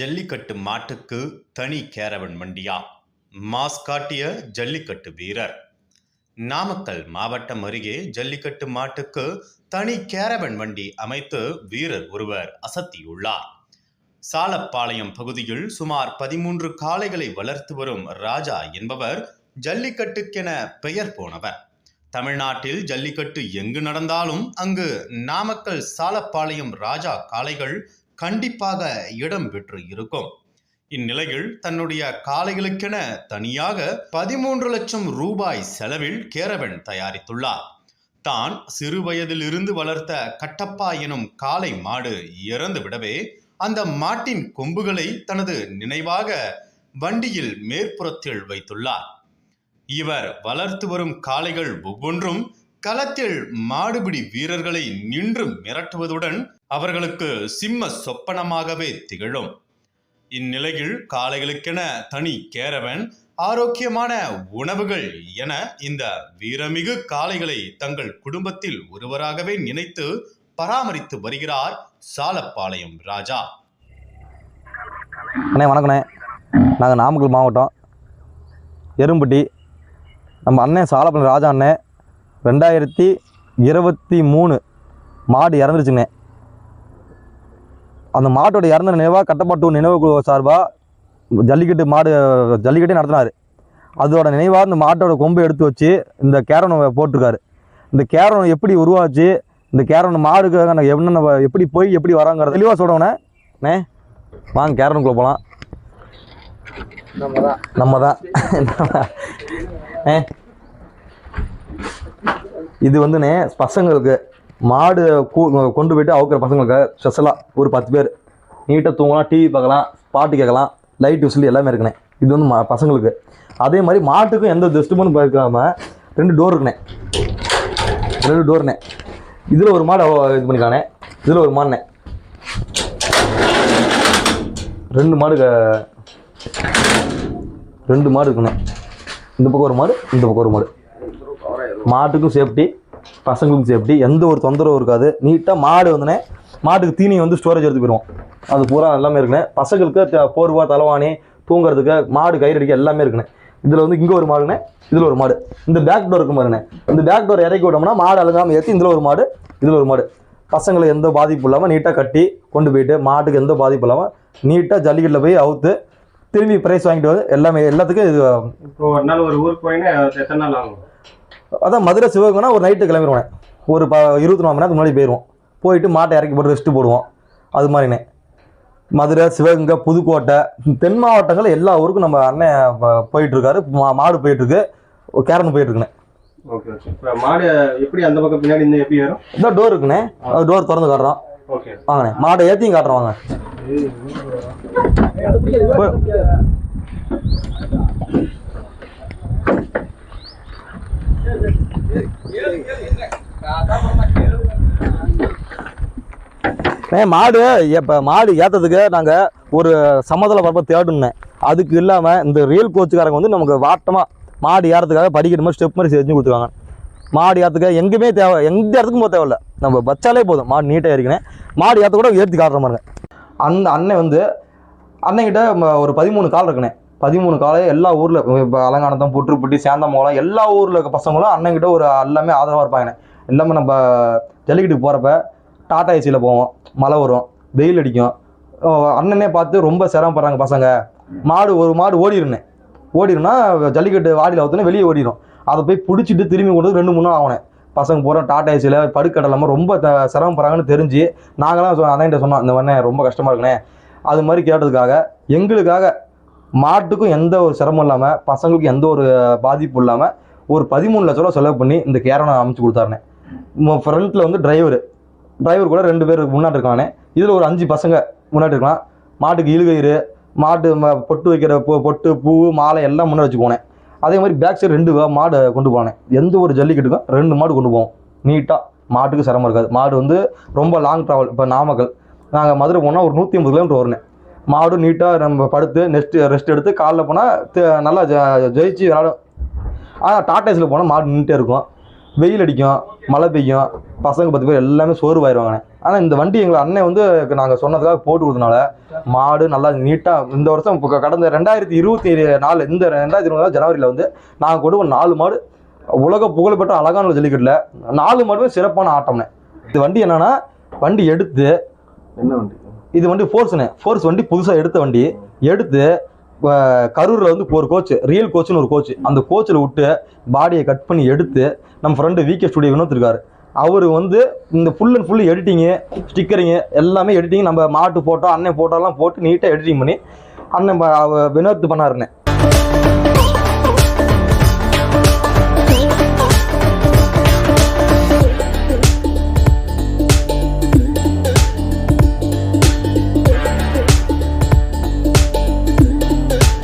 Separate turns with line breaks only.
ஜல்லிக்கட்டு மாட்டுக்கு தனி கேரவன் வண்டியா மாஸ் காட்டிய ஜல்லிக்கட்டு வீரர். நாமக்கல் மாவட்டம் அருகே ஜல்லிக்கட்டு மாட்டுக்கு தனி கேரவன் வண்டி அமைத்து வீரர் ஒருவர் அசத்தியுள்ளார். சாலப்பாளையம் பகுதியில் சுமார் பதிமூன்று காளைகளை வளர்த்து வரும் ராஜா என்பவர் ஜல்லிக்கட்டுக்கென பெயர் போனவர். தமிழ்நாட்டில் ஜல்லிக்கட்டு எங்கு நடந்தாலும் அங்கு நாமக்கல் சாலப்பாளையம் ராஜா காளைகள் கண்டிப்பாக இடம் பெற்று இருக்கும். இந்நிலையில் தன்னுடைய காளைகளுக்கென தனியாக பதிமூன்று லட்சம் ரூபாய் செலவில் கேரவன் தயாரித்துள்ளார். தான் சிறு வயதிலிருந்து வளர்த்த கட்டப்பா எனும் காளை மாடு இறந்து விடவே அந்த மாட்டின் கொம்புகளை தனது நினைவாக வண்டியில் மேற்புறத்தில் வைத்துள்ளார். இவர் வளர்த்து வரும் காளைகள் ஒவ்வொன்றும் களத்தில் மாடுபிடி வீரர்களை நின்று மிரட்டுவதுடன் அவர்களுக்கு சிம்ம சொப்பனமாகவே திகழும். இந்நிலையில் காளைகளுக்கென தனி கேரவன் ஆரோக்கியமான உணவுகள் என இந்த வீரமிகு காளைகளை தங்கள் குடும்பத்தில் ஒருவராகவே நினைத்து பராமரித்து வருகிறார் சாலப்பாளையம் ராஜா.
அண்ணே வணக்கண்ணே. நாங்கள் நாமக்கல் மாவட்டம். எறும்பட்டி நம்ம அண்ணன் சாலப்பாளையம் ராஜா அண்ணன் ரெண்டாயிரத்தி இருபத்தி மூணு மாடு இறந்துருச்சுங்கண்ணே அந்த மாட்டோட இறந்த நினைவாக கட்டப்பட்டு நினைவு குழு சார்பாக ஜல்லிக்கட்டு மாடு ஜல்லிக்கட்டே நடத்தினார். அதோட நினைவாக இந்த மாட்டோட கொம்பை எடுத்து வச்சு இந்த கேரனை போட்டிருக்காரு. இந்த கேரன் எப்படி உருவாச்சு இந்த கேரன் மாடுக்காக என்னென்ன எப்படி போய் எப்படி வராங்கிறத தெளிவாக அண்ணே வாங்க கேரனுக்குள்ளே போகலாம் நம்ம தான் ஏ இது வந்துண்ணே பசங்களுக்கு மாடு கூ- கொண்டு போயிட்டு அவுக்கிற பசங்களுக்கு ஸ்பெஷலாக ஒரு பத்து பேர். நீட்டாக தூங்கலாம் டிவி பார்க்கலாம் பாட்டு கேட்கலாம் லைட் விசில் எல்லாமே இருக்குண்ணே. இது வந்து மா- பசங்களுக்கு. அதே மாதிரி மாட்டுக்கும் எந்த டிஸ்டர்பனும் பார்க்காம ரெண்டு டோர் இருக்குண்ணே. ரெண்டு டோர்ண்ணே இதில் ஒரு மாடு அவ- இது பண்ணிக்கானே இதில் ஒரு மாடுண்ணே. ரெண்டு மாடு ரெண்டு மாடு இருக்குண்ணே. இந்த பக்கம் ஒரு மாடு இந்த பக்கம் ஒரு மாடு. மாட்டுக்கும் சேஃப்டி பசங்களுக்கும் சேஃப்டி எந்த ஒரு தொந்தரவும் இருக்காது. நீட்டாக மாடு வந்துனே மாட்டுக்கு தீனி வந்து ஸ்டோரேஜ் எடுத்து போயிடுவோம். அது பூரா எல்லாமே இருக்குண்ணே. பசங்களுக்கு போர்வா தலைவாணி தூங்குறதுக்கு மாடு கயிறு அடிக்க எல்லாமே இருக்குண்ணே. இதில் வந்து இங்கே ஒரு மாடுண்ணே இதில் ஒரு மாடு. இந்த பேக் டோர் இருக்கும் பாருண்ணே. இந்த பேக் டோர் இறக்கி விட்டோம்னா மாடு அழுகாமல் ஏற்றி இதில் ஒரு மாடு இதில் ஒரு மாடு. பசங்களை எந்த பாதிப்பும் இல்லாமல் நீட்டாக கட்டி கொண்டு போயிட்டு மாட்டுக்கு எந்த பாதிப்பும் இல்லாமல் நீட்டாக ஜல்லிக்கட்டில் போய் அவுத்து திரும்பி ப்ரைஸ் வாங்கிட்டு வந்து எல்லாமே எல்லாத்துக்கும் இது
இப்போ ஒரு நாள் ஒரு ஊருக்கு போயிங்கன்னா எத்தனை நாள் ஆகும்?
அதான் மதுரை சிவகங்கனா ஒரு நைட்டு கிளம்பிடுவேன் ஒரு ப இருபத்தி நாலு மணி நேரத்துக்கு முன்னாடி போயிடுவோம் போயிட்டு மாட்டை இறக்கி போட்டு ரெஸ்ட்டு போடுவோம். அது மாதிரினே. மதுரை சிவகங்கை புதுக்கோட்டை தென் மாவட்டங்கள் எல்லா ஊருக்கும் நம்ம அண்ணன் ப- போயிட்டு இருக்காரு மா மாடு போயிட்டு இருக்கு கேரன் போயிட்டு இருக்குண்ணே
ஓகே ஓகே மாடு எப்படி அந்த பக்கம் பின்னாடி இந்த எப்படி வரும்?
இந்த டோர் இருக்குண்ணே அது டோர் திறந்து காட்டுறோம்.
ஓகே
வாங்கண்ணே. மாடை ஏற்றியும் காட்டுறோம் வாங்க. மாடு இப்போ மாடு ஏற்றதுக்கு நாங்கள் ஒரு சமதள பரப்பை தேடணுண்ணே அதுக்கு இல்லாமல் இந்த ரியல் கோச்சுக்காரங்க வந்து நமக்கு வாட்டமாக மாடு ஏறதுக்காக படிக்கிற மாதிரி ஸ்டெப் மாதிரி செஞ்சு கொடுத்துருவாங்க மாடு ஏற்றுக்க எங்கேயுமே தேவை எந்த இடத்துக்கும் போக தேவையில்ல. நம்ம வச்சாலே போதும். மாடு நீட்டாக ஏறிக்கினேன். மாடு ஏற்ற கூட ஏற்றி காட்டுற மாதிரிங்க அந்த அண்ணன் வந்து அண்ணன்கிட்ட ஒரு பதிமூணு கால் இருக்குண்ணே பதிமூணு காலை எல்லா ஊரில் இப்போ அலங்கானத்தம் புற்றுப்பட்டி சேந்தமங்கலம் எல்லா ஊரில் இருக்க பசங்களும் அண்ணன்கிட்ட ஒரு எல்லாமே ஆதரவாக இருப்பாங்கண்ணே எல்லாமே நம்ம ஜல்லிக்கட்டுக்கு போகிறப்ப டாடா ஏசியில் போவோம் மழை வரும் வெயில் அடிக்கும். அண்ணனே பார்த்து ரொம்ப சிரமப்படுறாங்க பசங்க. மாடு ஒரு மாடு ஓடிடுனேன் ஓடிடும்னா ஜல்லிக்கட்டு வாடியில் ஊற்றுனா வெளியே ஓடிடும் அதை போய் பிடிச்சிட்டு திரும்பி கொண்டு ரெண்டு மூணு நாள் ஆகணும். பசங்க பூரா டாடா ஏசியில் படுக்கடலாமல் ரொம்ப சிரமப்படுறாங்கன்னு தெரிஞ்சு நாங்களாம் அதான் அண்ணன்கிட்ட சொன்னோம் இந்த மாதிரி ரொம்ப கஷ்டமாக இருக்குண்ணே. அது மாதிரி கேட்டதுக்காக எங்களுக்காக மாட்டுக்கும் எந்த ஒரு சிரமம் இல்லாமல் பசங்களுக்கு எந்த ஒரு பாதிப்பும் இல்லாமல் ஒரு பதிமூணு லட்ச ரூபா செலவு பண்ணி இந்த கேரனை அமைச்சு கொடுத்தாருண்ணே. ஃப்ரண்ட்டில் வந்து டிரைவர் டிரைவர் கூட ரெண்டு பேர் முன்னாடி இருக்கானே. இதில் ஒரு அஞ்சு பசங்க முன்னாடி இருக்கலாம். மாட்டுக்கு இழுகயிறு மாட்டு ம- பொட்டு வைக்கிற பொ பொட்டு பூ மாலை எல்லாம் முன்னாடி வச்சு போனேன். அதே மாதிரி பேக் சைடு ரெண்டு மாடு கொண்டு போனேன். எந்த ஒரு ஜல்லிக்கட்டுக்கும் ரெண்டு மாடு கொண்டு போவோம். நீட்டாக மாட்டுக்கு சிரமம் இருக்காது. மாடு வந்து ரொம்ப லாங் ட்ராவல் இப்போ நாமக்கல். நாங்கள் மதுரை போனால் ஒரு நூற்றி ஐம்பது கிலோமீட்டர் வரணும் மாடு நீட்டாக நம்ம படுத்து நெஸ்ட் ரெஸ்ட் எடுத்து காலைல போனால் நல்லா ஜ- ஜெயிச்சு விளாடும் ஆனால் டாட்டாஸில் போனால் மாடு நின்றுட்டே இருக்கும். வெயில் அடிக்கும் மழை பெய்யும் பசங்க பத்து பேர் எல்லாமே சோர்வாயிருவாங்கண்ணே ஆனால் இந்த வண்டி எங்களை அண்ணன் வந்து நாங்கள் சொன்னதுக்காக போட்டு கொடுத்தனால மாடு நல்லா நீட்டாக இந்த வருஷம் இப்போ கடந்த ரெண்டாயிரத்தி இருபத்தி நாலு இந்த ரெண்டாயிரத்தி இருபது ஜனவரியில் வந்து நாங்கள் கொண்டு ஒரு நாலு மாடு உலக புகழ்பெற்ற அழகான ஜல்லிக்கட்டில் நாலு மாடுமே சிறப்பான ஆட்டம்னே இது வண்டி என்னன்னா வண்டி எடுத்து
என்ன வண்டி?
இது வண்டி ஃபோர்ஸ்ண்ணே ஃபோர்ஸ் வண்டி புதுசாக எடுத்த வண்டி. எடுத்து கரூரில் வந்து ஒரு கோச் ரியல் கோச்சுன்னு ஒரு கோச் அந்த கோச்சில் விட்டு பாடியை கட் பண்ணி எடுத்து நம்ம ஃப்ரெண்டு விகே ஸ்டுடியோ வினோத் இருக்காரு அவர் வந்து இந்த full and full editing stickering எல்லாமே எடிட்டிங் நம்ம மாட்டு ஃபோட்டோ அண்ணன் ஃபோட்டோலாம் போட்டு நீட்டாக எடிட்டிங் பண்ணி அண்ணன் ப- வினோத் பண்ணாருண்ணே